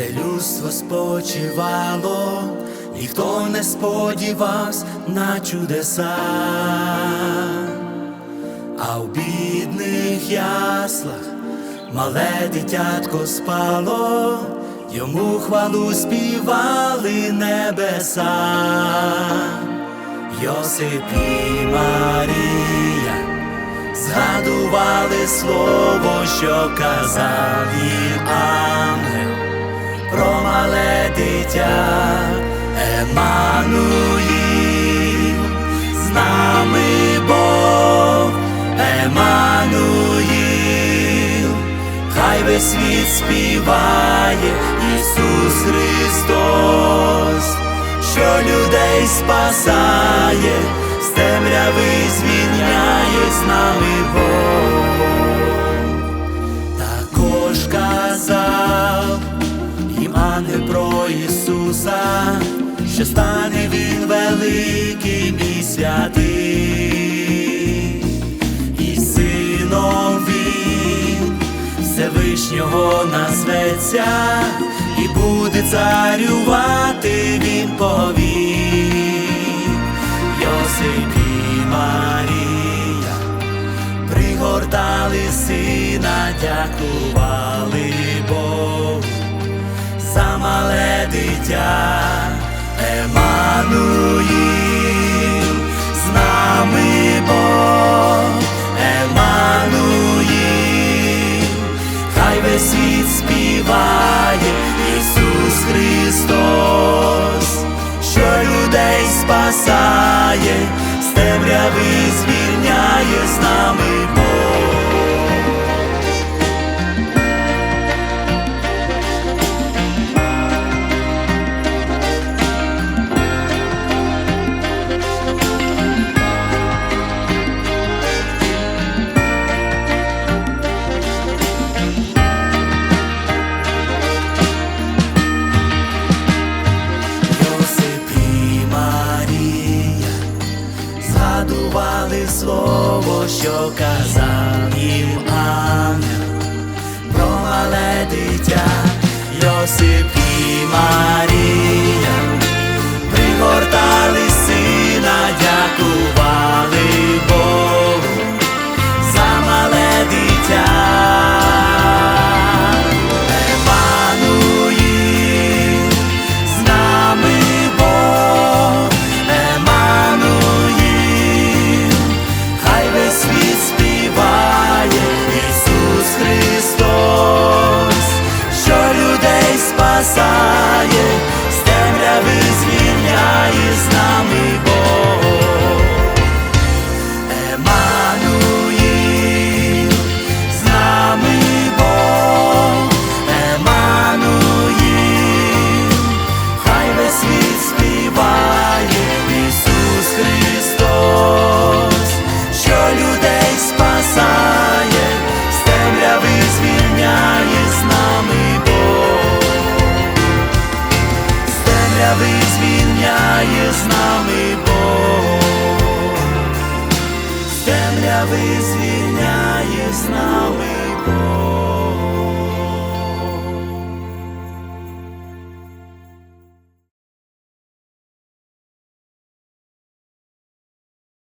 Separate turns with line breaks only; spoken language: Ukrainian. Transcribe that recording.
все людство спочивало, ніхто не сподівався на чудеса, а в бідних яслах мале дитятко спало, йому хвалу співали небеса, Йосип і Марія згадували слово, що казав їм ангел про мале дитя. Еммануїл, з нами Бог, Еммануїл, хай весь світ співає Ісус Христос, що людей спасає, з темряви звільняє з нами Ісуса, що стане Він великим і святий, і сином Він Всевишнього назветься, і буде царювати Він повік. Йосип і Марія пригортали сина, дякували мале дитя Еммануїл, з нами Бог, Еммануїл, хай весь світ співає Ісус Христос, що людей спасає, з темряви звільняє з нами Бог. Згадували слово, що казав їм ангел. Про мале дитя, Йосип і Марія. Пригортали з нами Бог, З темряви звільняє з нами Бог.